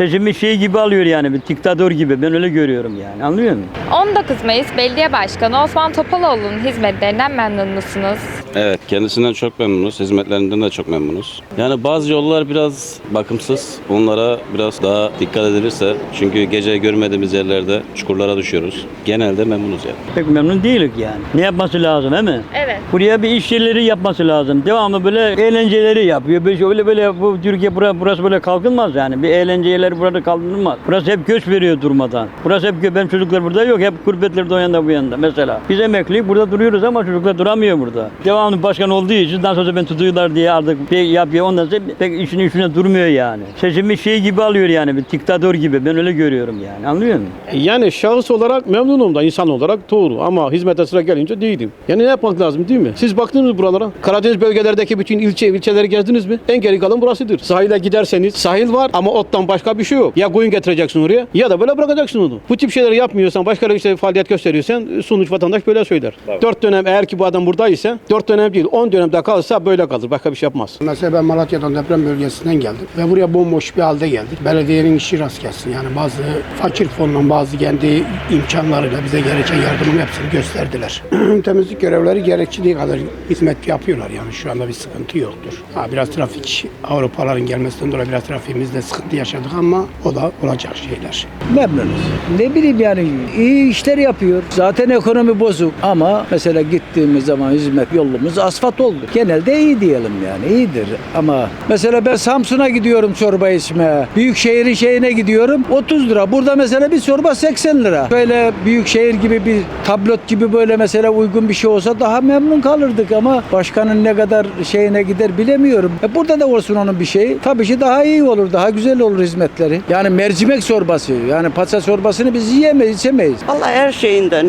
Seçimi şey gibi alıyor yani bir diktatör gibi ben öyle görüyorum yani anlıyor musun? 19 Mayıs Belediye Başkanı Osman Topaloğlu'nun hizmetlerinden memnun musunuz? Evet kendisinden çok memnunuz. Hizmetlerinden de çok memnunuz. Yani bazı yollar biraz bakımsız. Onlara biraz daha dikkat edilirse. Çünkü gece görmediğimiz yerlerde çukurlara düşüyoruz. Genelde memnunuz yani. Pek memnun değilik yani. Ne yapması lazım değil mi? Evet. Buraya bir iş yerleri yapması lazım. Devamlı böyle eğlenceleri yapıyor. Böyle öyle böyle bu Türkiye burası, burası böyle kalkınmaz yani. Bir eğlence yerleri burada kalkınmaz. Burası hep göç veriyor durmadan. Burası hep benim çocuklar burada yok. Hep gurbetlerde o yanda bu yanda mesela. Biz emekliyiz burada duruyoruz ama çocuklar duramıyor burada. Devamlı başkan olduğu için daha sonra ben tutuyorlar diye artık bir yapıyor. Ondan sonra pek işin üstüne durmuyor yani. Seçimi şey gibi alıyor yani bir diktatör gibi. Ben öyle görüyorum yani. Anlıyor musun? Yani şahıs olarak memnunum da insan olarak doğru ama hizmete sıra gelince değilim. Yani ne yapmak lazım değil mi? Siz baktınız buralara? Karadeniz bölgelerdeki bütün ilçe ilçeleri gezdiniz mi? En geri kalan burasıdır. Sahile giderseniz sahil var ama ottan başka bir şey yok. Ya koyun getireceksin oraya ya da böyle bırakacaksın onu. Bu tip şeyleri yapmıyorsan başka bir işte faaliyet gösteriyorsan sonuç vatandaş böyle söyler. Dört dönem eğer ki bu adam buradaysa dört dönem değil on dönemde kalırsa böyle kalır. Başka bir şey yapmaz. Mesela ben Malatya'dan deprem bölgesinden geldim ve buraya bomboş bir halde geldik. Belediyenin işi rast gelsin. Yani bazı fakir fonla bazı kendi imkanlarıyla bize gereken yardımın hepsini gösterdiler. Temizlik görevleri gerekçediği kadar hizmet yapıyorlar yani şu anda bir sıkıntı yoktur. Ha, biraz trafik Avrupaların gelmesinden dolayı biraz trafiğimizde sıkıntı yaşadık ama o da olacak şeyler. Memnunuz. Ne bileyim yani iyi işler yapıyor. Zaten ekonomi bozuk ama mesela gittiğimiz zaman hizmet yolumuz asfalt oldu. Genelde iyi diyelim yani iyidir ama mesela ben Samsun'a gidiyorum çorba içmeye. Büyük şehrin şeyine gidiyorum 30 lira. Burada mesela bir çorba 80 lira. Böyle büyük şehir gibi bir tablot gibi böyle mesela uygun bir şey olsa daha memnun kalırdık ama başkanın ne kadar şeyine gider bilemiyorum. E burada da olsun onun bir şeyi. Tabii ki daha iyi olur, daha güzel olur hizmetleri. Yani mercimek çorbası, yani patates çorbasını biz yiyemeyiz, içemeyiz. Vallahi her şeyinden,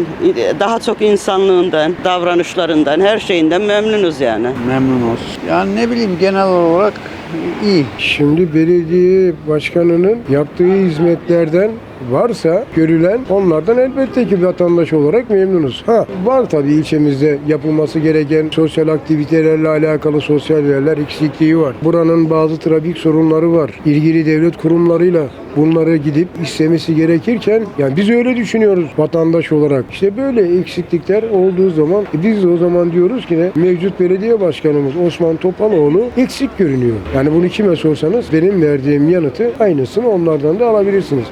daha çok insanlığından, davranışlarından, her şeyinden memnunuz yani. memnunuz. Yani ne bileyim genel olarak iyi. Şimdi belediye başkanının yaptığı hizmetlerden varsa görülen onlardan elbette ki vatandaş olarak memnunuz. Ha var tabii ilçemizde yapılması gereken sosyal aktivitelerle alakalı sosyal yerler eksikliği var. Buranın bazı trafik sorunları var. İlgili devlet kurumlarıyla bunlara gidip istemesi gerekirken yani biz öyle düşünüyoruz vatandaş olarak. İşte böyle eksiklikler olduğu zaman e, biz de o zaman diyoruz ki ne? Mevcut belediye başkanımız Osman Topaloğlu eksik görünüyor. Yani bunu kime sorsanız benim verdiğim yanıtı aynısını onlardan da alabilirsiniz.